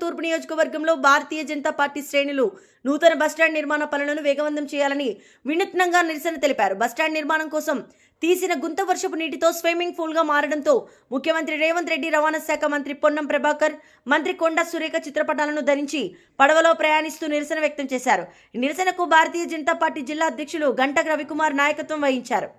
తూర్పు నియోజకవర్గంలో భారతీయ జనతా పార్టీ శ్రేణులు నూతన బస్టాండ్ నిర్మాణ పనులను వేగవంతం చేయాలని వినూత్నంగా నిరసన తెలిపారు. బస్టాండ్ నిర్మాణం కోసం తీసిన గుంత వర్షపు నీటితో స్విమ్మింగ్ పూల్గా మారడంతో ముఖ్యమంత్రి రేవంత్ రెడ్డి రవాణా శాఖ మంత్రి పొన్నం ప్రభాకర్ మంత్రి కొండ సురేఖ చిత్రపటాలను ధరించి పడవలో ప్రయాణిస్తూ నిరసన వ్యక్తం చేశారు. నిరసనకు భారతీయ జనతా పార్టీ జిల్లా అధ్యక్షులు గంట రవికుమార్ నాయకత్వం వహించారు.